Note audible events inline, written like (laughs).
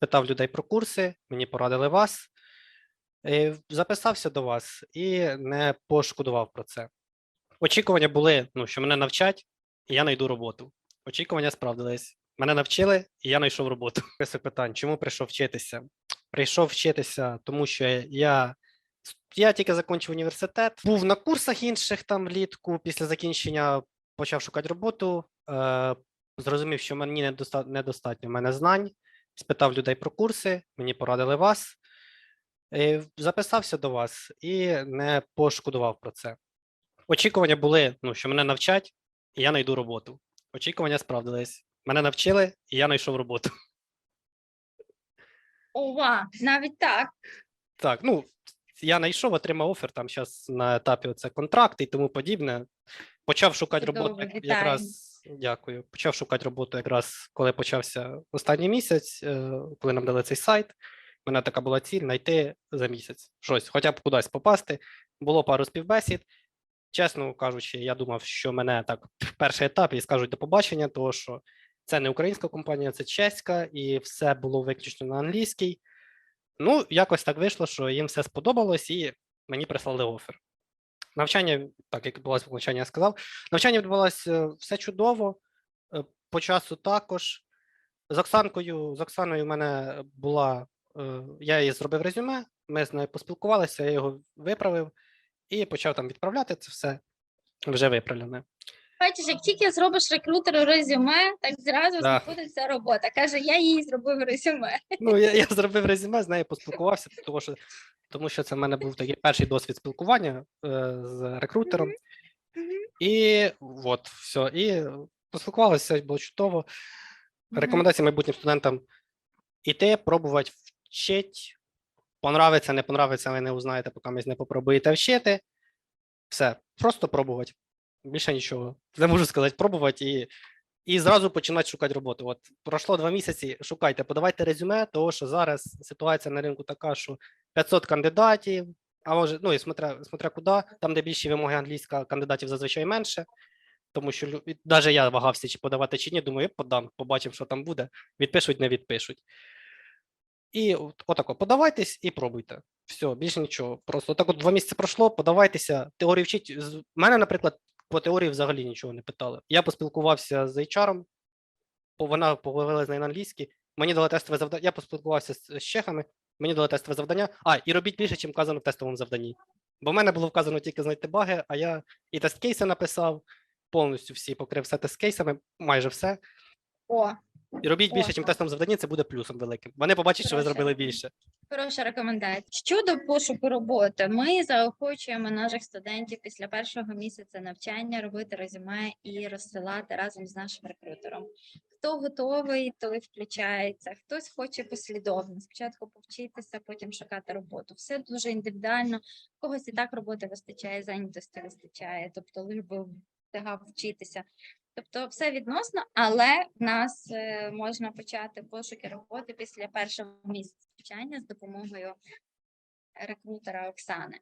питав людей про курси, мені порадили вас. Е, Записався до вас і не пошкодував про це. Очікування були, ну, що мене навчать, і я знайду роботу. Очікування справдились. Мене навчили, і я знайшов роботу. (laughs) Список питань, чому прийшов вчитися? Прийшов вчитися, тому що я, я тільки закінчив університет, був на курсах інших там влітку, після закінчення почав шукати роботу. Е, зрозумів, що мені недоста- недостатньо в мене знань. Спитав людей про курси, мені порадили вас. Е, Записався до вас і не пошкодував про це. Очікування були, ну, що мене навчать, і я знайду роботу. Очікування справдились. Мене навчили, і я знайшов роботу. Ова, навіть так. Так, ну я знайшов, отримав офер там зараз на етапі оце контракт і тому подібне. Почав шукати Чудово, роботу вітаємо. якраз. Дякую. Почав шукати роботу якраз коли почався останній місяць, е, коли нам дали цей сайт. У мене така була ціль знайти за місяць щось, хоча б кудись попасти. Було пару співбесід. Чесно кажучи, я думав, що мене так в (laughs) перший етап і скажуть до побачення, тому що це не українська компанія, це чеська, і все було виключно на англійській. Ну, якось так вийшло, що їм все сподобалось, і мені прислали офер. Навчання, так як відбулося навчання, я сказав. Навчання відбулося все чудово, е, по часу також. З Оксанкою, з Оксаною в мене була, е, я їй зробив резюме, ми з нею поспілкувалися, я його виправив і почав там відправляти це все вже виправлене. Бачиш, як тільки зробиш рекрутеру резюме, так зразу Да. знаходиться робота. Каже, я їй зробив резюме. Ну, я, я зробив резюме, з нею поспілкувався, тому що, тому що це в мене був такий перший досвід спілкування е, з рекрутером. І от, все. І поспілкувалися, було чудово. Мгм. Рекомендації майбутнім студентам іти, пробувати вчити. Понравиться, не понравиться, ви не узнаєте, поки ви не попробуєте вчити. Все, просто пробувати. Більше нічого. Не можу сказати, пробувати і, і зразу починати шукати роботу. От пройшло два місяці, шукайте, подавайте резюме, того що зараз ситуація на ринку така, що 500 кандидатів, а може, ну і смотря, смотря куди, там, де більші вимоги англійська, кандидатів зазвичай менше. Тому що навіть я вагався, чи подавати чи ні, думаю, я подам, побачимо, що там буде. Відпишуть, не відпишуть. І от, отако, подавайтесь і пробуйте. Все, більше нічого. Просто так от два місяці пройшло, подавайтеся, теорію вчіть. З мене, наприклад, по теорії взагалі нічого не питали. Я поспілкувався з HR, вона поговорила з нею на англійській, мені дали тестове завдання, я поспілкувався з, чехами, мені дали тестове завдання. А, і робіть більше, чим вказано в тестовому завданні. Бо в мене було вказано тільки знайти баги, а я і тест-кейси написав, повністю всі покрив все тест-кейсами, майже все. О, І робіть більше, чим Класно. тестовому це буде плюсом великим. Вони побачать, що ви Хороше. зробили більше. хороша рекомендація. Щодо пошуку роботи, ми заохочуємо наших студентів після першого місяця навчання робити резюме і розсилати разом з нашим рекрутером. Хто готовий, той включається. Хтось хоче послідовно. Спочатку повчитися, потім шукати роботу. Все дуже індивідуально. В когось і так роботи вистачає, зайнятості вистачає, тобто лиш би встигав вчитися. Тобто все відносно, але в нас е, можна почати пошуки роботи після першого місяця навчання з допомогою рекрутера Оксани.